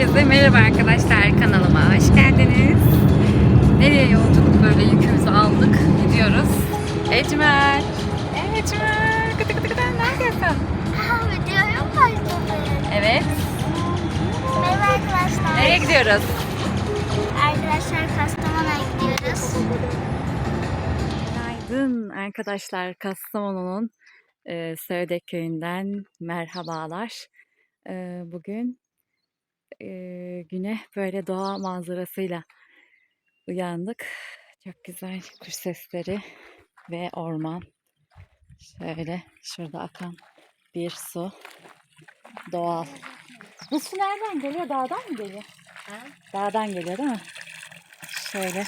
Herkese merhaba arkadaşlar kanalıma hoş geldiniz. Nereye yolculuk böyle yükümüzü aldık gidiyoruz. Ecmel. Ecmel. Kıtı kıtı kıtı ne yapıyorsun? Aha, videoya mı başladı? Evet. Merhaba arkadaşlar. Nereye gidiyoruz? Arkadaşlar Kastamonu'ya gidiyoruz. Günaydın arkadaşlar Kastamonu'nun e, Söğüdek köyünden merhabalar. E, bugün e, güne böyle doğa manzarasıyla uyandık. Çok güzel kuş sesleri ve orman. Şöyle şurada akan bir su. Doğal. Bu su nereden geliyor? Dağdan mı geliyor? Dağdan geliyor değil mi? Şöyle.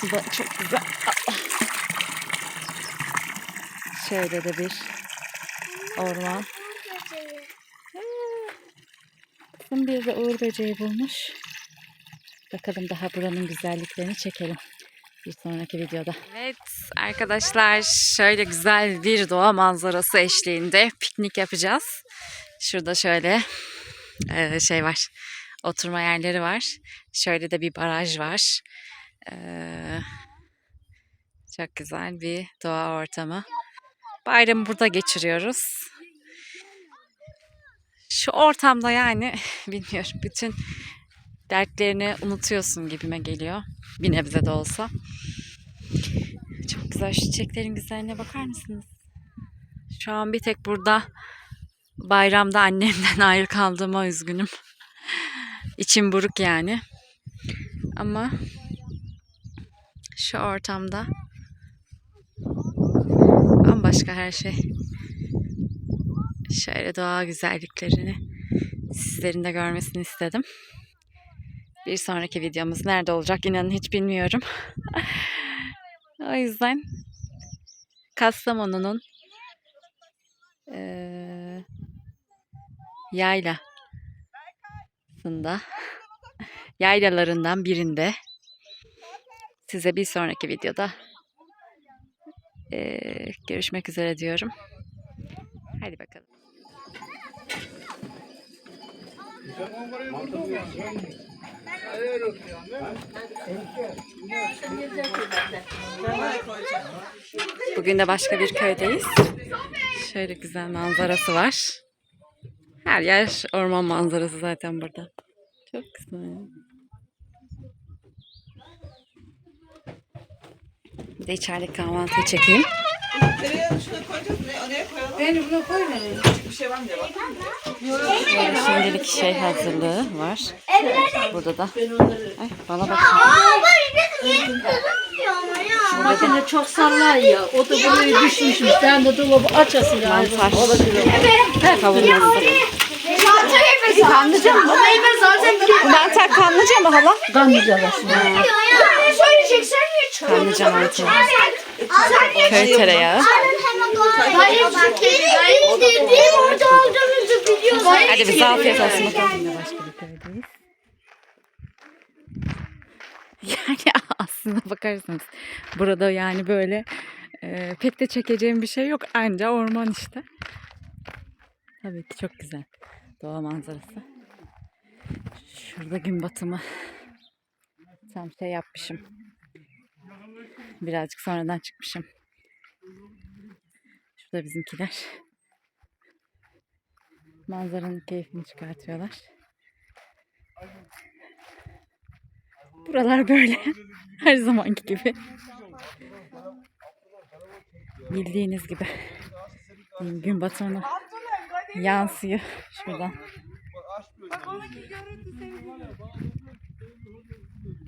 Su da çok güzel. Şöyle de bir orman. Kızım bir de uğur böceği bulmuş. Bakalım daha buranın güzelliklerini çekelim bir sonraki videoda. Evet arkadaşlar şöyle güzel bir doğa manzarası eşliğinde piknik yapacağız. Şurada şöyle eee, şey var. Oturma yerleri var. Şöyle de bir baraj var. Eee, çok güzel bir doğa ortamı. Bayramı burada geçiriyoruz. Şu ortamda yani bilmiyorum bütün dertlerini unutuyorsun gibime geliyor. Bir nebze de olsa. Çok güzel şu çiçeklerin güzelliğine bakar mısınız? Şu an bir tek burada bayramda annemden ayrı kaldığıma üzgünüm. İçim buruk yani. Ama şu ortamda bambaşka her şey. Şöyle doğa güzelliklerini sizlerin de görmesini istedim. Bir sonraki videomuz nerede olacak inanın hiç bilmiyorum. o yüzden Kastamonu'nun eee yaylasında yaylalarından birinde size bir sonraki videoda eee, görüşmek üzere diyorum. Hadi bakalım. Bugün de başka bir köydeyiz. Şöyle güzel manzarası var. Her yer orman manzarası zaten burada. Çok güzel. Bir de içerideki kahvaltıyı çekeyim. Tereyağını şuna koyacağız mı? Oraya koyalım. Beni buna koymayın. Bir şey var mı diye bak. Böyle şimdilik şey hazırlığı var. Burada da. Ay, bana bakın. Makine çok sallar ya. O da buraya düşmüşmüş. Ben de dolabı açasın ya. Mantar. Kavurması. Kanlıca mı? Ben zaten. Mantar kanlıca mı hala? Kanlıcalar şimdi. Ne söyleyeceksen hiç. Kanlıca mantar. Köy tereyağı. Hadi bize afiyet olsun bakalım. Yine başka bir köydeyiz. Yani aslında bakarsanız burada yani böyle e, pek de çekeceğim bir şey yok. Anca orman işte. Tabii ki çok güzel. Doğa manzarası. Şurada gün batımı. Tam şey yapmışım. Birazcık sonradan çıkmışım. Şurada bizimkiler. Manzaranın keyfini çıkartıyorlar. Buralar böyle. Her zamanki gibi. Bildiğiniz gibi. Gün batımına yansıyor şuradan.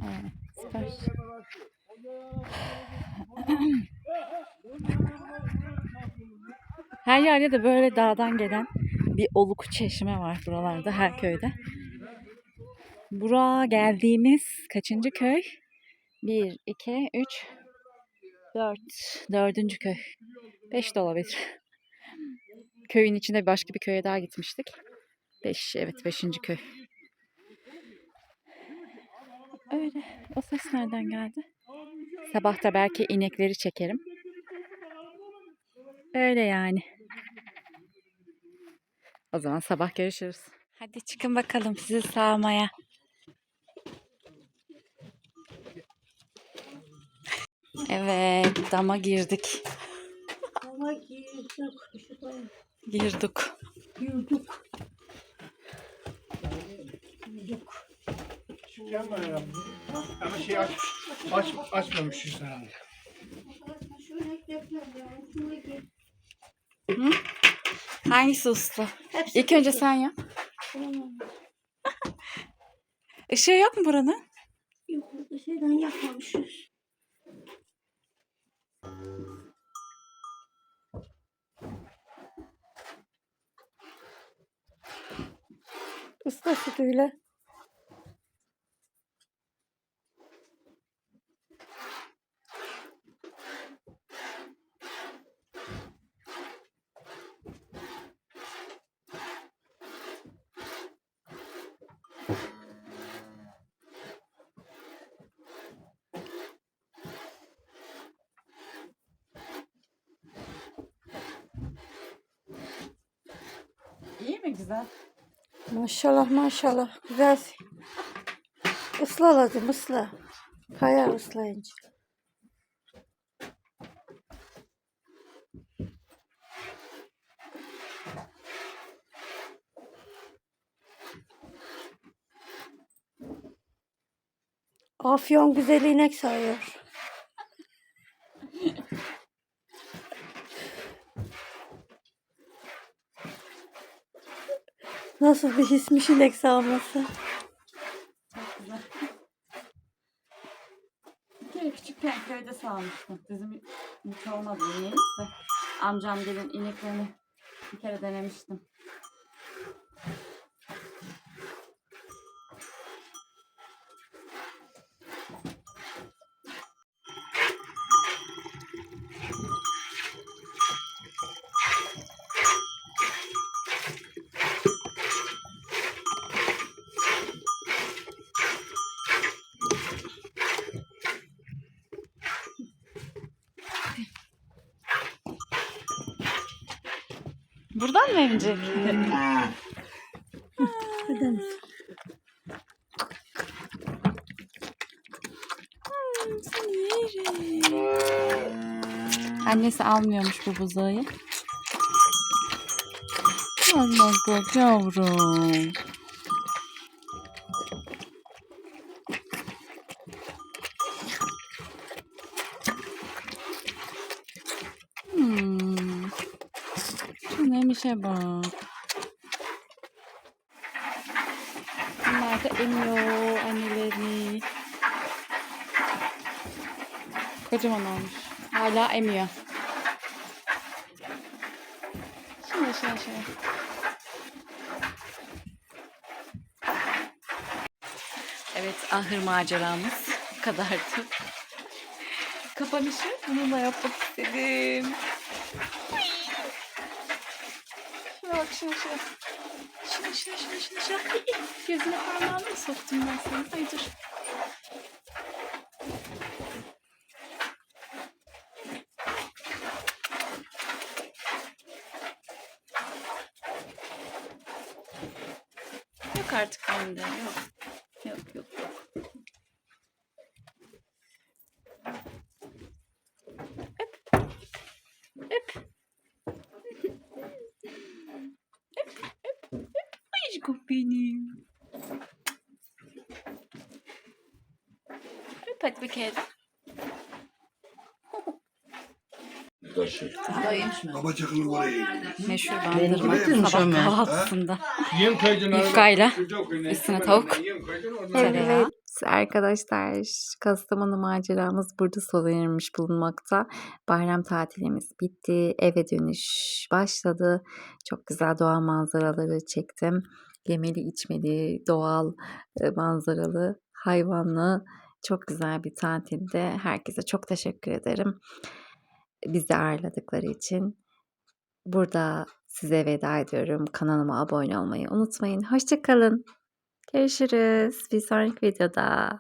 Evet, süper. Her yerde de böyle dağdan gelen bir oluk çeşme var buralarda her köyde. Bura geldiğimiz kaçıncı köy? 1, 2, 3, 4. Dördüncü köy. 5 de olabilir. Köyün içinde başka bir köye daha gitmiştik. 5, evet 5. köy. Öyle. O ses nereden geldi? Sabah da belki inekleri çekerim. Öyle yani. O zaman sabah görüşürüz. Hadi çıkın bakalım sizi sağmaya. Evet, dama girdik. Ama girdik. Girdik. girdik. Girdik. Ama şey aç, aç, açmamışız herhalde. Hangisi usta? İlk önce sen yap. Işığı yok mu buranın? Yok burada şeyden yapmamışız. Usta sütüyle. Güzel? Maşallah maşallah. Güzel. Islaladım ısla. Kayar ıslayınca. Afyon güzel inek sayıyor. Nasıl bir hismiş inek sağması? Bir kere küçükken köyde sağmıştım. Bizim hiç olmadı niyeyse. Amcam gelin ineklerini bir kere denemiştim. Buradan mı emecek? Neden? Annesi almıyormuş bu buzağı. Allah bak yavrum. Nemişe bak. Bunlar da emiyor annelerini. Kocaman olmuş. Hala emiyor. Şöyle şöyle şöyle. Evet ahır maceramız bu kadardı. Kapanışı bununla yapmak istedim. Şuna bak şuna şuna. Şuna şuna şuna şuna şuna. Gözüne parmağını mı soktum ben sana? Ay dur. Yok artık bende. Yok yok yok. Öp. Öp. Öp öp öp. Aşkım benim. Öp hadi bir kere. Meşhur bandırma sabah kahvaltısında. Yufkayla üstüne tavuk. Evet arkadaşlar Kastamonu maceramız burada sona ermiş bulunmakta. Bayram tatilimiz bitti. Eve dönüş başladı. Çok güzel doğa manzaraları çektim. Yemeli içmeli doğal manzaralı hayvanlı çok güzel bir tatilde. Herkese çok teşekkür ederim. Bizi ağırladıkları için. Burada size veda ediyorum. Kanalıma abone olmayı unutmayın. Hoşçakalın. Görüşürüz bir sonraki videoda.